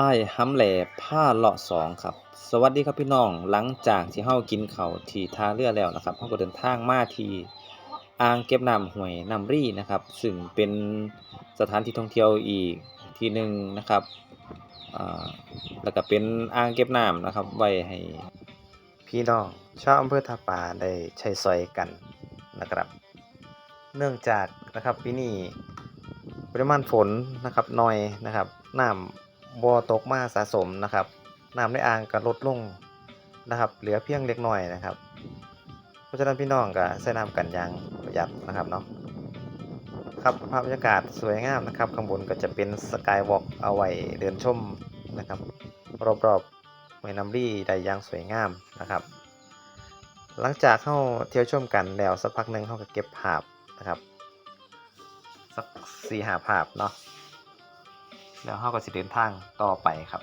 อ้ายหำแหล่ผ้าเลาะสองครับ สวัสดีครับพี่น้อง หลังจากที่เฮากินเขาที่ท่าเรือแล้วนะครับเฮาก็เดินทางมาที่อ่างเก็บน้ำห้วยน้ำรี่นะครับ ซึ่งเป็นสถานที่ท่องเที่ยวอีกที่หนึ่งนะครับอ่าแล้วก็เป็นอ่างเก็บน้ำนะครับไว้ให้พี่น้องชาวอำเภอท่าป่าได้ใช้สอยกันนะครับ เนื่องจากนะครับปีนี้ปริมาณฝนนะครับน้อยนะครับน้ำ บ่ตกมาสะสมนะครับน้ำในอ่างก็ลดลงนะครับ เหลือเพียงเล็กน้อยนะครับ เพราะฉะนั้นพี่น้องก็ใช้น้ำกันอย่างประหยัดนะครับเนาะครับภาพบรรยากาศสวยงามนะครับ ข้างบนก็จะเป็นสกายวอล์กเอาไว้เดินชมนะครับ รอบๆห้วยน้ำรี่ได้อย่างสวยงามนะครับ หลังจากเข้าเที่ยวชมกันแล้วสักพักหนึ่งเขาก็เก็บภาพนะครับ สักสี่หาภาพเนาะ แล้วเขาก็จะเดินทางต่อไปครับ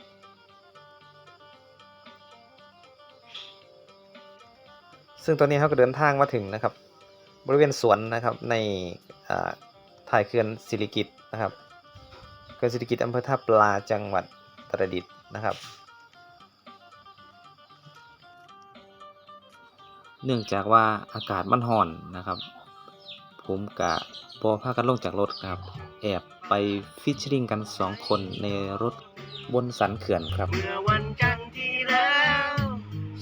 ซึ่งตอนนี้เขาก็เดินทางมาถึงนะครับ บริเวณสวนนะครับในถ่ายเขื่อนสิริกิตนะครับเขื่อนสิริกิตอำเภอท่าปลาจังหวัดตรดิตนะครับ เนื่องจากว่าอากาศมันร้อนนะครับ ผมกะบอพากันลงจากรถครับ แอบไปฟิชชิ่งกัน2คนในรถบนสันเขื่อนครับ เมื่อวันจันทร์ที่แล้ว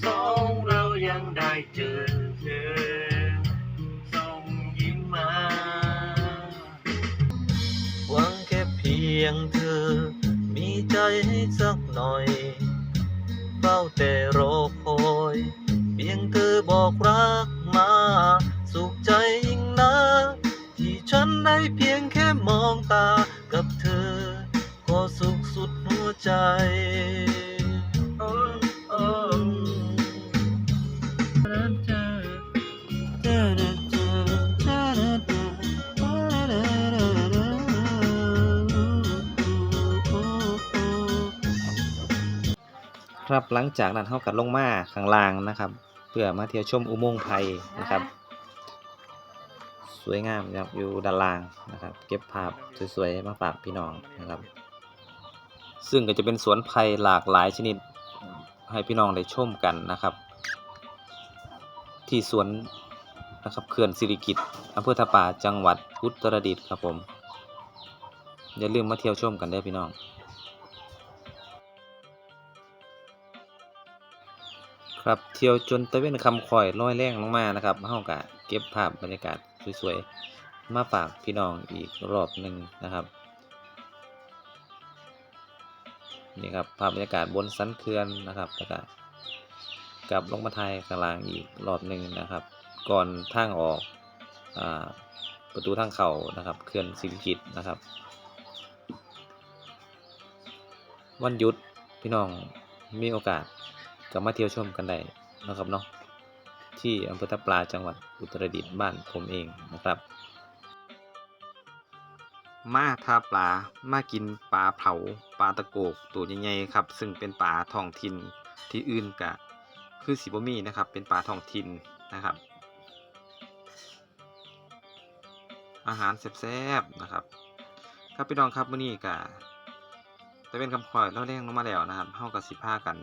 สองเรายังได้เจอเธอส่งยิ้มมาหวังแค่เพียงเธอ มีใจให้สักหน่อยเฝ้าแต่รอคอย เพียงเธอบอกรักมา สุขใจ เพียงแค่มองตากับเธอ ก็สุขสุดหัวใจครับหลังจากนั้นเขากัดลงมาข้างล่างนะครับ เพื่อมาเที่ยวชมอุโมงค์ไพนะครับ วยงามนะครับอยู่ด้านล่างนะครับ เก็บภาพสวยๆมาฝากพี่น้องนะครับ ซึ่งก็จะเป็นสวนไผ่หลากหลายชนิดให้พี่น้องได้ชมกันนะครับ ที่สวนนะครับเขื่อนสิริกิตอำเภอทาป่าจังหวัดอุตรดิตถ์ครับผม อย่าลืมมาเที่ยวชมกันได้พี่น้อง ครับเที่ยวจนตะเวนคำคอยลอยแรงลงมานะครับเฮากะเก็บภาพบรรยากาศสวยๆ มาฝากพี่น้องอีกรอบหนึ่งนะครับนี่ครับภาพบรรยากาศบนสันเขื่อนนะครับแล้วก็กลับลงมาไทยกลางอีกรอบหนึ่งนะครับ ก่อนทางออกอประตูทางเข้านะครับเขื่อนสิริกิตนะครับ วันหยุดพี่น้องมีโอกาส กลับมาเที่ยวชมกันได้นะครับเนาะที่อำเภอทับปลาจังหวัดอุตรดิตถ์บ้านผมเองนะครับ มาทาปลามากินปลาเผาปลาตะโกกตัวใหญ่ๆครับ ซึ่งเป็นปลาท้องถิ่นที่อื่นกะคือสิบมีนะครับ เป็นปลาท้องถิ่นนะครับ อาหารแซ่บๆนะครับ ครับพี่น้องครับมื้อนี้กะแต่เป็นคำคอยเล่าแรงลงมาแล้วนะครับเฮากับสิพากัน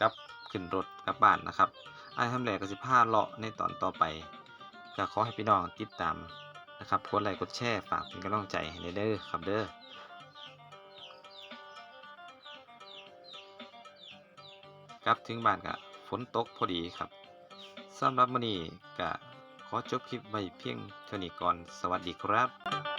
กลับขึ้นรถกลับบ้านนะครับไอ้ทำแหลกกับสิพาเลาะในตอนต่อไปก็ขอให้พี่น้องติดตามนะครับกดไลค์กดแชร์ฝากเป็นกำลังใจให้เด้อครับเด้อครับถึงบ้านกะฝนตกพอดีครับสำหรับมื้อนี้กะขอจบคลิปไว้เพียงเท่านี้ก่อน สวัสดีครับ